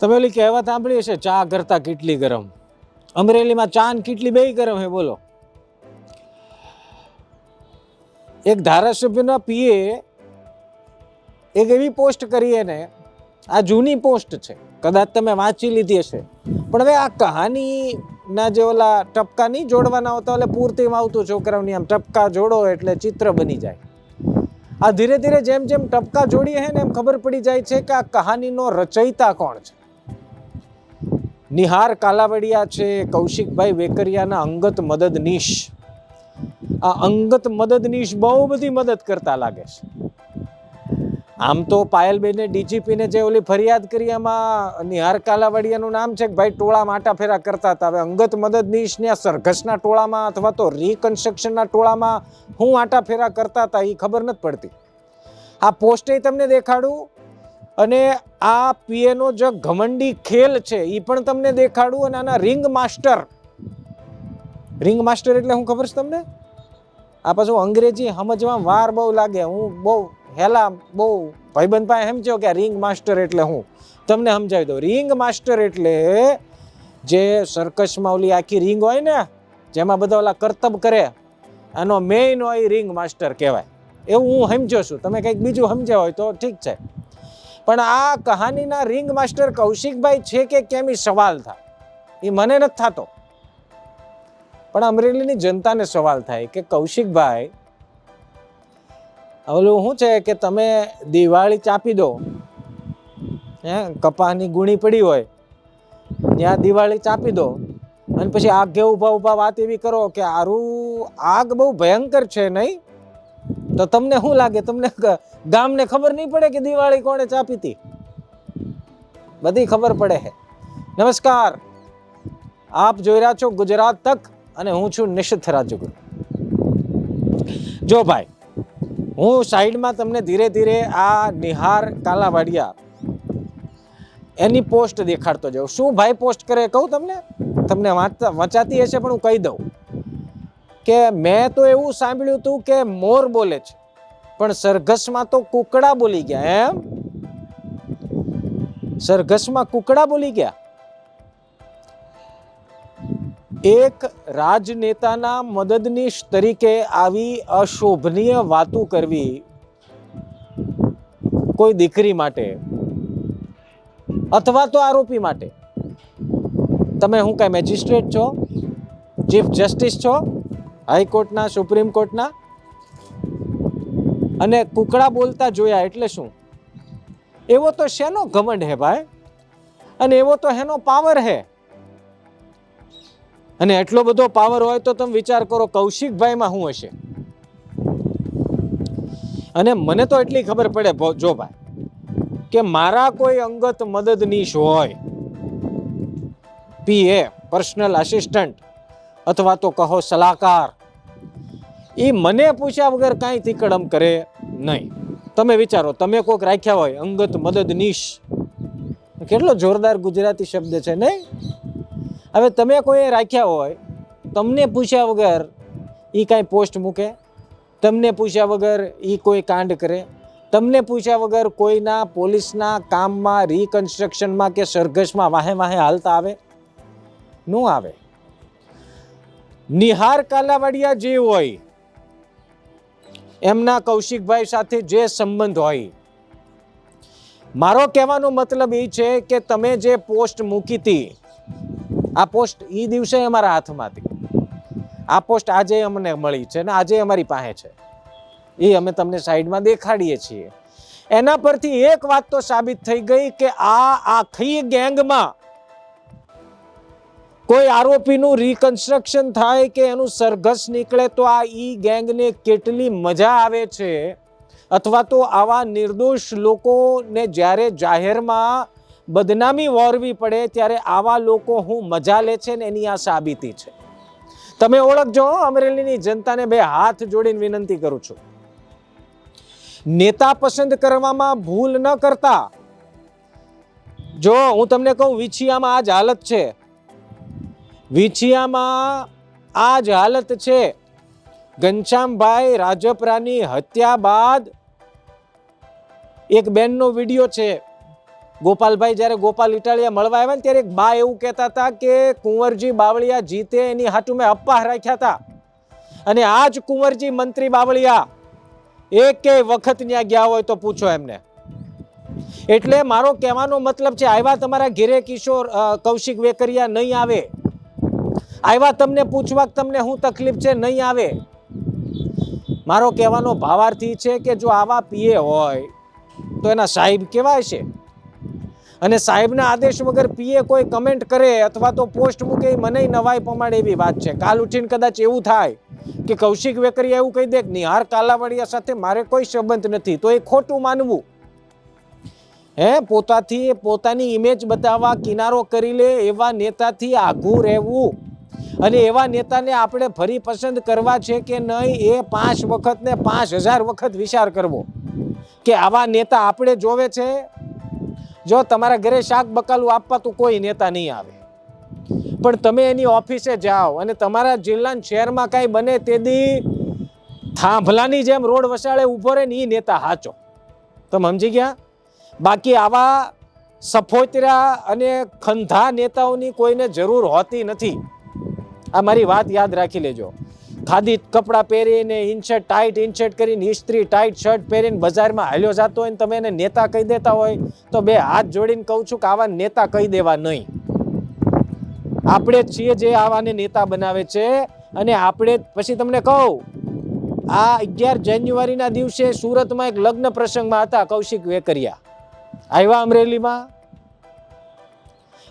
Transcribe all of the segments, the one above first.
તમે ઓલી કહેવત સાંભળી હશે, ચા કરતા કેટલી ગરમ? અમરેલીમાં ચા ને કેટલી બે ગરમ હે, બોલો. એક ધારાસભ્યના પીએ એક એવી પોસ્ટ કરી એને, આ જૂની પોસ્ટ છે, કદાચ તમે વાંચી લીધી હશે. પણ હવે આ કહાનીના જે ઓલા ટપકા નહીં જોડવાના હોતા, એટલે પૂર્તિમાં આવતું છોકરાઓની આમ ટપકા જોડો એટલે ચિત્ર બની જાય. આ ધીરે ધીરે જેમ જેમ ટપકા જોડીએ ને, એમ ખબર પડી જાય છે કે આ કહાનીનો રચયિતા કોણ છે. નિહાર કાલાવડિયા છે, કૌશિકભાઈ વેકરિયાના અંગત મદદનીશ આ અંગત મદદનીશ બહુ બધી મદદ કરતા લાગે છે. આમ તો પાયલબેને ડીજીપીને જે ઓલી ફરિયાદ કરી એમાં નિહાર કાલાવડિયાનું નામ છે કે ભાઈ ટોળા માટા ફેરા કરતા હતા. હવે અંગત મદદનીશને સરઘસના ટોળામાં અથવા તો રિકન્સ્ટ્રક્શનના ટોળામાં હું આટા ફેરા કરતા હતા એ ખબર નથી પડતી. આ પોસ્ટે તમને દેખાડું. અને આ પીએનો જે ઘમંડી ખેલ છે એ પણ તમને દેખાડું અને આના રિંગ માસ્ટર રિંગ માસ્ટર એટલે હું ખબર છે તમને? આ પાછું અંગ્રેજી સમજવામાં વાર બહુ લાગે. હું બહુ હેલા બહુ ભાઈબંધ પાસે સમજ્યો કે રિંગ માસ્ટર એટલે હું. તમને સમજાવી દઉં. રિંગ માસ્ટર એટલે જે સર્કસમાં ઓલી આખી રિંગ હોય ને, જેમાં બધા ઓલા કરતબ કરે આનો મેઇન હોય રિંગ માસ્ટર કહેવાય. એવું હું સમજ્યો છું. તમે કંઈક બીજું સમજ્યા હોય તો ઠીક છે. પણ આ કહાનીના રિંગ માસ્ટર કૌશિકભાઈ છે કે કેમ એ સવાલ થાય એ મને નથી થતો. પણ અમરેલીની જનતાને સવાલ થાય કે કૌશિકભાઈ ઓલું શું છે કે તમે દિવાળી ચાપી દો, હે કપાની ગુણી પડી હોય, ત્યાં દિવાળી ચાપી દો, અને પછી આગ ઘે ઊભા ઊભા વાત એવી કરો કે આરું આગ બહુ ભયંકર છે નહીં? તો તમને શું લાગે? તમને ગામને ખબર નહીં પડે કે દિવાળી કોણે ચાપી હતી? બધી ખબર પડે છે નમસ્કાર. આપ જોઈ રહ્યા છો ગુજરાત તક અને હું છું નિશ્ચિત રાજગુરુ. જો ભાઈ, હું સાઈડમાં તમને ધીરે ધીરે આ નિહાર કાલાવાડિયા એની પોસ્ટ દેખાડતો જાઉં. શું ભાઈ પોસ્ટ કરે કહું તમને? તમને વાંચતા વંચાતી હશે પણ હું કહી દઉં. કે મેં તો એવું સાંભળ્યું હતું કે મોર બોલે છે, પણ સરઘસમાં તો કુકડા બોલી ગયા, એમ? સરઘસમાં કુકડા બોલી ગયા? એક રાજનેતાના મદદનીશ તરીકે આવી અશોભનીય વાતો કરવી કોઈ દીકરી માટે અથવા તો આરોપી માટે. તમે હું કાંઈ મેજિસ્ટ્રેટ છો? ચીફ જસ્ટિસ છો? હાઈકોર્ટના, સુપ્રીમ કોર્ટના? અને કુકડા બોલતા જોયા એટલે શું? એવો તો શેનો ઘમંડ હે ભાઈ? અને એવો તો હેનો પાવર હે? અને એટલો બધો પાવર હોય તો તમે વિચાર કરો કૌશિકભાઈમાં શું હશે? અને મને તો એટલી ખબર પડે જો ભાઈ, કે મારા કોઈ અંગત મદદનીશ હોય પીએ પર્સનલ આસિસ્ટન્ટ અથવા તો કહો સલાહકાર એ મને પૂછ્યા વગર કાંઈ તીકડમ કરે નહીં. તમે વિચારો, તમે કોઈક રાખ્યા હોય, અંગત મદદનીશ કેટલો જોરદાર ગુજરાતી શબ્દ છે, નહીં? હવે તમે કોઈ રાખ્યા હોય, તમને પૂછ્યા વગર એ કાંઈ પોસ્ટ મૂકે, તમને પૂછ્યા વગર એ કોઈ કાંડ કરે, તમને પૂછ્યા વગર કોઈના પોલીસના કામમાં રિકન્સ્ટ્રક્શનમાં કે સરઘસમાં વાહે વાહે હાલતા આવે, ન આવે. નિહાર કાલાવાડિયા જે હોય એમના કૌશિકભાઈ સાથે જે સંબંધ હોય. મારો કહેવાનો મતલબ એ છે કે તમે જે પોસ્ટ મૂકી હતી, આ પોસ્ટ એ દિવસે અમારા હાથમાં હતી આ પોસ્ટ આજે અમને મળી છે ને આજે અમારી પાસે છે. એ અમે તમને સાઈડમાં દેખાડીએ છીએ. એના પરથી એક વાત તો સાબિત થઈ ગઈ કે આ આખી ગેંગમાં કોઈ આરોપીનું રિકન્સ્ટ્રક્શન થાય કે એનું સરઘસ નીકળે તો આ ઈ ગેંગને કેટલી મજા આવે છે? અથવા તો આવા નિર્દોષ લોકોને જ્યારે જાહેરમાં બદનામી વોરવી પડે, ત્યારે આવા લોકો હું મજા લે છે ને એની આ સાબિતી છે? તમે ઓળખજો અમરેલીની જનતાને બે હાથ જોડીને વિનંતી કરું છું. નેતા પસંદ કરવામાં ભૂલ ન કરતા. જો હું તમને કહું, વિછિયામાં આ જ હાલત છે. વિછિયામાં આ જ હાલત છે. ઘનશ્યામભાઈ રાજપરાની હત્યા બાદ એક બેનનો વીડિયો છે. ગોપાલભાઈ જ્યારે ગોપાલ ઇટાલિયા મળવા આવ્યા ને ત્યારે એક બા એવું કહેતા હતા કે કુંવરજી બાવળિયા જીતે એની હાટુ મેં અપ્પાહ રાખ્યા હતા. અને આ જ કુંવરજી મંત્રી બાવળિયા એકેય વખત ત્યાં ગયા હોય તો પૂછો એમને. એટલે મારો કહેવાનો મતલબ છે, આવ્યા તમારા ઘેરે કિશોર કૌશિક વેકરિયા નહીં આવે. આવ્યા તમને પૂછવા તમને શું તકલીફ છે, નહીં આવે. મારો કહેવાનો ભાવાર્થી છે કે જો આવા પીએ હોય, તો એના સાહેબ કહેવાય છે. અને સાહેબના આદેશ વગર પીએ કોઈ કમેન્ટ કરે અથવા તો પોસ્ટ મૂકે મને નવાઈ પમાડે એવી વાત છે. કાલ ઉઠીને કદાચ એવું થાય કે કૌશિક વેકરિયા એવું કહી દે કે નિહાર કાલાવાડિયા સાથે મારે કોઈ સંબંધ નથી, તો એ ખોટું માનવું. હે, પોતાથી પોતાની ઇમેજ બતાવવા, કિનારો કરી લે એવા નેતાથી આઘું રહેવું. અને એવા નેતાને આપણે ફરી પસંદ કરવા છે કે નહીં, એ પાંચ વખત ને પાંચ હજાર વખત વિચાર કરવો. કે આવા નેતા આપણે જોવે છે? જો તમારા ઘરે શાક બકાલું આપવા તો કોઈ નેતા નહીં આવે. પણ તમે એની ઓફિસે જાઓ અને તમારા જિલ્લાના શહેરમાં કાંઈ બને તેદી થાંભલાની જેમ રોડ વસાડે ઊભો રહે ને એ નેતા હાચો. તમે સમજી ગયા? બાકી આવા સફોતરા અને ખંધા નેતાઓની કોઈને જરૂર હોતી નથી. આ મારી વાત યાદ રાખી લેજો. ખાદી, કપડાં પહેરીને ઇનશર્ટ ટાઈટ ઇનશર્ટ કરીને ઇસ્ત્રી ટાઈટ શર્ટ પહેરીને બજારમાં હાલ્યો જતો હોય ને તમે એને નેતા કહી દેતા હોય, તો બે હાથ જોડીને કહું છું કે આવા નેતા કહી દેવા નહીં. આપણે જ છીએ જે આવાને નેતા બનાવે છે અને આપણે પછી તમને કહું, આ અગિયાર જાન્યુઆરીના દિવસે સુરતમાં એક લગ્ન પ્રસંગમાં હતા કૌશિક વેકરિયા. આવ્યા અમરેલીમાં?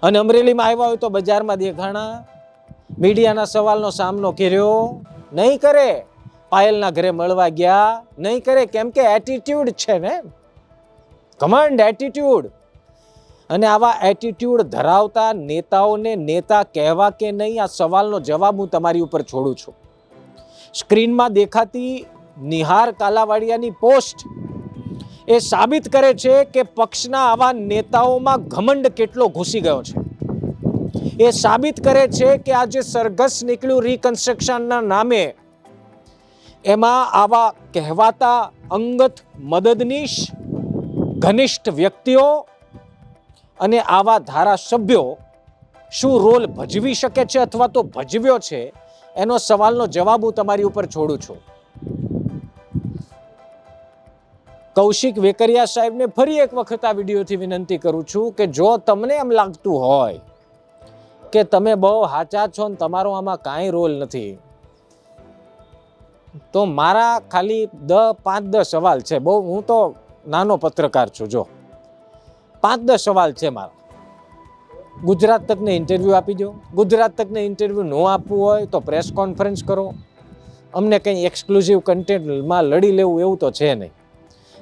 અને અમરેલીમાં આવ્યા હોય તો બજારમાં દેખાણા. મીડિયાના સવાલનો સામનો કર્યો. નહીં કરે. પાયલના ઘરે મળવા ગયા. નહીં કરે. કેમ કે એટીટ્યુડ છે ને. કમાન્ડ એટીટ્યુડ અને આવા એટીટ્યુડ ધરાવતા નેતાઓને નેતા કહેવા કે નહીં, આ સવાલનો જવાબ હું તમારી ઉપર છોડું છું. સ્ક્રીનમાં દેખાતી નિહાર કાલાવાડિયાની પોસ્ટ એ સાબિત કરે છે કે પક્ષના આવા નેતાઓમાં ઘમંડ કેટલો ઘૂસી ગયો છે. એ સાબિત કરે છે કે આ જે સરઘસ નીકળ્યું રિકન્સ્ટ્રક્શનના નામે, એમાં આવા કહેવાતા અંગત મદદનીશ, ઘનિષ્ઠ વ્યક્તિઓ અને આવા ધારાસભ્યો શું રોલ ભજવી શકે છે અથવા તો ભજવ્યો છે? એનો સવાલનો જવાબ હું તમારી ઉપર છોડું છું. કૌશિક વેકરિયા સાહેબને ફરી એક વખત આ વિડીયોથી વિનંતી કરું છું કે જો તમને એમ લાગતું હોય કે તમે બહુ હાચા છો ને તમારો આમાં કાંઈ રોલ નથી. તો મારા ખાલી દ પાંચ દસ સવાલ છે. બહુ હું તો નાનો પત્રકાર છું, જો. પાંચ દસ સવાલ છે મારા. ગુજરાત તકને ઇન્ટરવ્યૂ આપી દો. ગુજરાત તકને ઇન્ટરવ્યૂ ન આપવું હોય તો પ્રેસ કોન્ફરન્સ કરો. અમને કંઈ એક્સક્લુઝિવ કન્ટેન્ટમાં લડી લેવું એવું તો છે નહીં.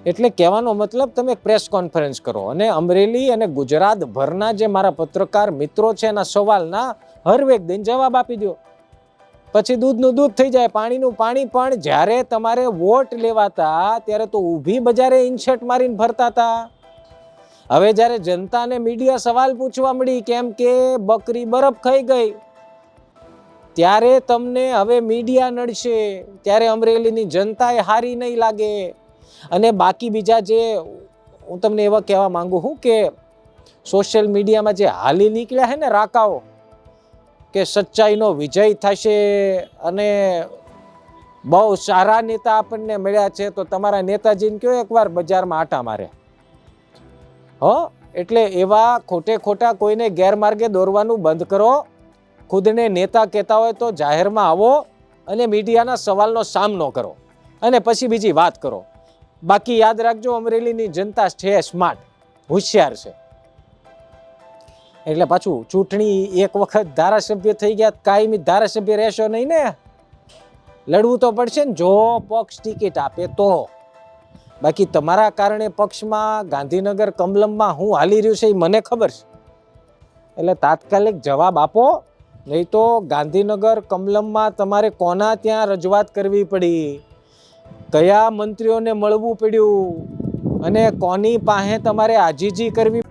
એટલે કહેવાનો મતલબ તમે પ્રેસ કોન્ફરન્સ કરો અને અમરેલી અને ગુજરાત ભરના જે મારા પત્રકાર મિત્રો છે એના સવાલના હરવેક દઈને જવાબ આપી દો. પછી દૂધનું દૂધ થઈ જાય, પાણીનું પાણી, પણ જ્યારે તમારે વોટ લેવાતા ત્યારે તો ઊભી બજારે ઇન્શર્ટ મારીને ભરતા હતા હવે જ્યારે જનતાને મીડિયા સવાલ પૂછવા મળી કેમ કે બકરી બરફ ખાઈ ગઈ, ત્યારે તમને હવે મીડિયા નડશે, ત્યારે અમરેલીની જનતાએ હારી નહીં લાગે. અને બાકી બીજા જે હું તમને એવા કહેવા માંગુ છું કે સોશિયલ મીડિયામાં જે હાલી નીકળ્યા છે ને રાકાઓ, કે સચ્ચાઈનો વિજય થશે અને બહુ સારા નેતા આપણને મળ્યા છે, તો તમારા નેતાજીને કયો એકવાર બજારમાં આટા મારે? હો, એટલે એવા ખોટે ખોટા કોઈને ગેરમાર્ગે દોરવાનું બંધ કરો. ખુદને નેતા કહેતા હોય તો જાહેરમાં આવો અને મીડિયાના સવાલનો સામનો કરો. અને પછી બીજી વાત કરો. બાકી યાદ રાખજો, અમરેલીની જનતા છે સ્માર્ટ હોશિયાર છે. એટલે પાછું ચૂંટણી એક વખત ધારાસભ્ય થઈ ગયા, કાયમી ધારાસભ્ય રહેશો નહીં ને? લડવું તો પડશે ને, જો પક્ષ ટિકિટ આપે તો. બાકી તમારા કારણે પક્ષમાં ગાંધીનગર કમલમમાં હું હાલી રહ્યું છે એ મને ખબર છે. એટલે તાત્કાલિક જવાબ આપો, નહીં તો ગાંધીનગર કમલમમાં તમારે કોના ત્યાં રજૂઆત કરવી પડી? કયા મંત્રીઓને મળવું પડ્યું? અને કોની પાસે તમારે આજીજી કરવી